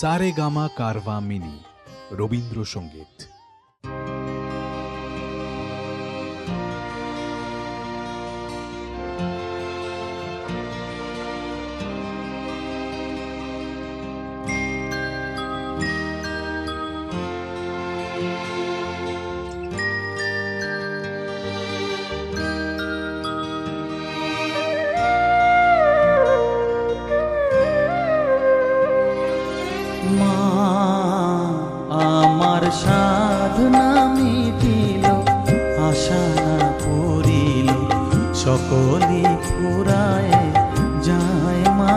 সারে গামা কারভা মিনি রবীন্দ্রসঙ্গীত। মিটিল আশা না পড়িল সকলি ফুরায় যায় মা।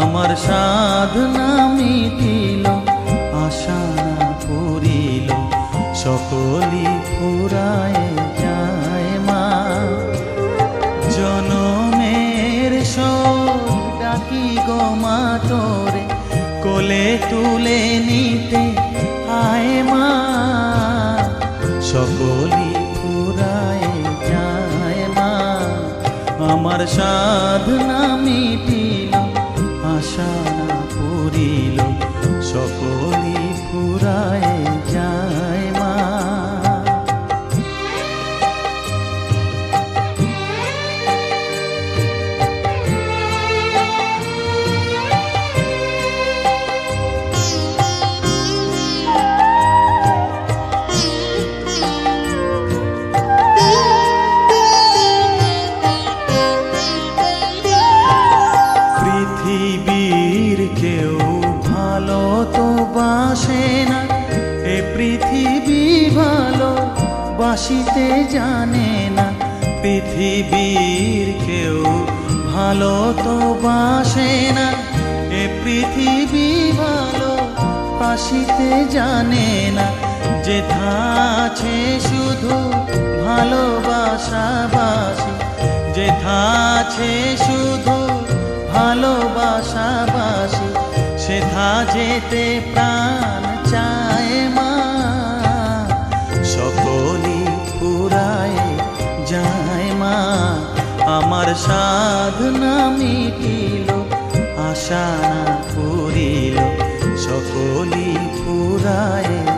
আমার সাধনা মিটিল, আশা না পড়িল সকলি ফুরায় যায় মা। জনমের সোর ডাকি গো মা তোরে, কোলে তুলে নিতে আয় মা। আমার সাধনা মিটিল আশা না সকলি ফুরায় বাসিতে জানে না পৃথিবীর কেউ, ভালো তো বাসে না। এ পৃথিবী ভালো বাসিতে জানে না যেথা আছে শুধু ভালোবাসা বাসি। যেথা আছে শুধু ভালোবাসাবাসি সেথা যেতে প্রাণ আমার সাধনা মিটিল আশা না পুরিল সকলি পুরায়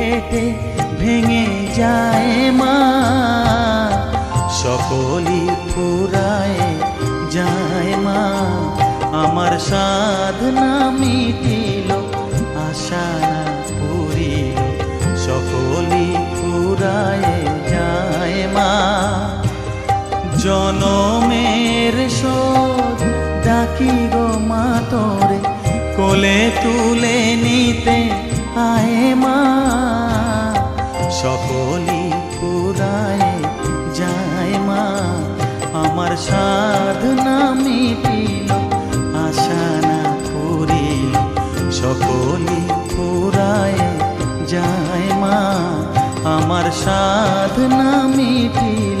ফেটে ভেঙে যায় মা। সকলি ফুরায় যায় মা। আমার সাধনা মিটিল, আশা পুরিল সকলি ফুরায় যায় মা। জনমের শোধ ডাকি গো মা তোরে, কোলে তুলে নিতে আয় মা। সকলি পুরায় যায় মা। আমার সাধনা মিটিল, আশা না পুরিল সকলি পুরায় যায় মা। আমার সাধনা মিটিল